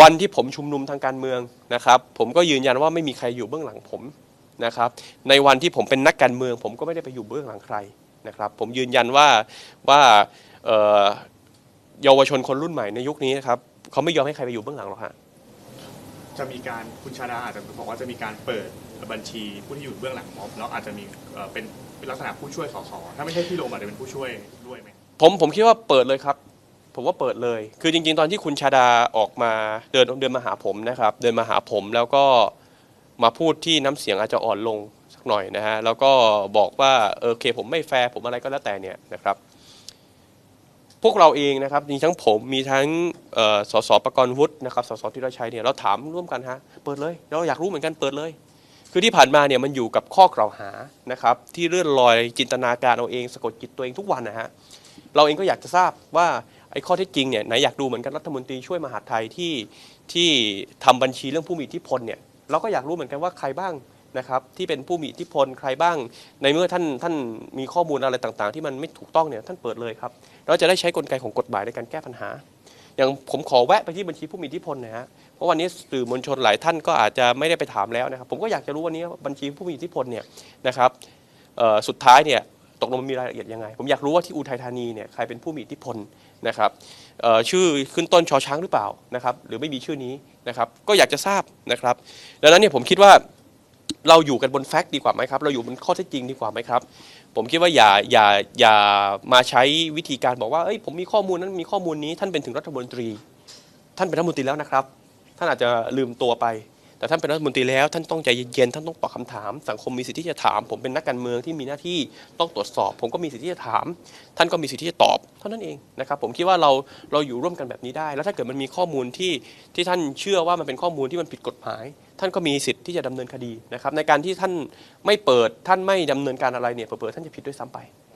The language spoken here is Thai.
วันที่ผมชุมนุมทางการเมืองนะครับ ผมก็ยืนยันว่าไม่มีใครอยู่เบื้องหลังผมนะครับ ในวันที่ผมเป็นนักการเมือง ผมก็ไม่ได้ไปอยู่เบื้องหลังใครนะครับ ผมยืนยันว่าว่าเอ่อเยาวชนคนรุ่นใหม่ในยุคนี้นะครับเขาไม่ยอมให้ใครไปอยู่เบื้องหลังหรอกฮะจะมีการคุณชาดาอาจจะบอกว่าจะมีการเปิดบัญชีผู้ที่อยู่เบื้องหลังม็อบแล้วอาจจะมีเอ่อเป็นเป็นลักษณะผู้ช่วยสสถ้าไม่ใช่พี่โรมอาจจะเป็นผู้ช่วยด้วยไหมผมผมคิดว่าเปิดเลยครับ ผมว่าเปิดเลย คือจริง ๆ ตอนที่คุณชาดาออกมาเดินเดินมาหาผมนะครับ เดินมาหาผมแล้วก็มาพูดที่น้ำเสียงอาจจะอ่อนลงสักหน่อยนะฮะแล้วก็บอกว่าเออโอเค ผมไม่แฟร์ผมอะไรก็แล้วแต่เนี่ยนะครับพวกเราเองนะครับมีทั้งผมมีทั้งสสประกรณ์วุฒินะครับสสธีรชัยเนี่ยเราถามร่วมกันฮะเปิดเลย เราอยากรู้เหมือนกันเปิดเลย คือที่ผ่านมาเนี่ยมันอยู่กับข้อกล่าวหานะครับที่เลื่อนลอยจินตนาการเอาเองสะกดจิตตัวเองทุกวันนะฮะเราเองก็อยากจะทราบว่า อ้ข้อเท็จจริงเนี่ยไหนอยากดูเหมือนกันรัฐมนตรีช่วยมหาดไทยที่ที่ทำบัญชีเรื่องผู้มีอิทธิพลเนี่ยเราก็อยากรู้เหมือนกันว่าใครบ้างนะครับที่เป็นผู้มีอิทธิพลใครบ้าง ในเมื่อท่านท่านมีข้อมูลอะไรต่างๆ ที่มันไม่ถูกต้องเนี่ยท่านเปิดเลยครับเราจะได้ใช้กลไกของกฎหมายในการแก้ปัญหา อย่างผมขอแวะไปที่บัญชีผู้มีอิทธิพลนะฮะเพราะวันนี้สื่อมวลชนหลายท่านก็อาจจะไม่ได้ไปถามแล้วนะครับผมก็อยากจะรู้วันนี้บัญชีผู้มีอิทธิพลเนี่ยนะครับสุดท้ายเนี่ย ตกลงมันมีรายละเอียดยังไง ผมอยากรู้ว่าที่อุทัยธานีเนี่ยใครเป็นผู้มีอิทธิพลนะครับชื่อขึ้นต้นชอช้างหรือเปล่านะครับหรือไม่มีชื่อนี้นะครับก็อยากจะทราบนะครับ ดังนั้นเนี่ยผมคิดว่าเราอยู่กันบนแฟกต์ดีกว่าไหมครับ เราอยู่บนข้อเท็จจริงดีกว่าไหมครับ ผมคิดว่าอย่าอย่าอย่ามาใช้วิธีการบอกว่าเอ้ยผมมีข้อมูลนั้นมีข้อมูลนี้ท่านเป็นถึงรัฐมนตรี ท่านเป็นรัฐมนตรีแล้วนะครับ ท่านอาจจะลืมตัวไป แต่ท่านเป็นรัฐมนตรีแล้วท่านต้องใจเย็นๆท่านต้องตอบคำถาม สังคมมีสิทธิ์ที่จะถาม ผมเป็นนักการเมืองที่มีหน้าที่ต้องตรวจสอบ ผมก็มีสิทธิ์ที่จะถาม ท่านก็มีสิทธิ์ที่จะตอบเท่านั้นเองนะครับผมคิดว่าเราเราอยู่ร่วมกันแบบนี้ได้ แล้วถ้าเกิดมันมีข้อมูลที่ที่ท่านเชื่อว่ามันเป็นข้อมูลที่มันผิดกฎหมาย ท่านก็มีสิทธิ์ที่จะดำเนินคดีนะครับในการที่ท่านไม่เปิดท่านไม่ดำเนินการอะไรเนี่ยเปิดๆท่านจะผิดด้วยซ้ำไป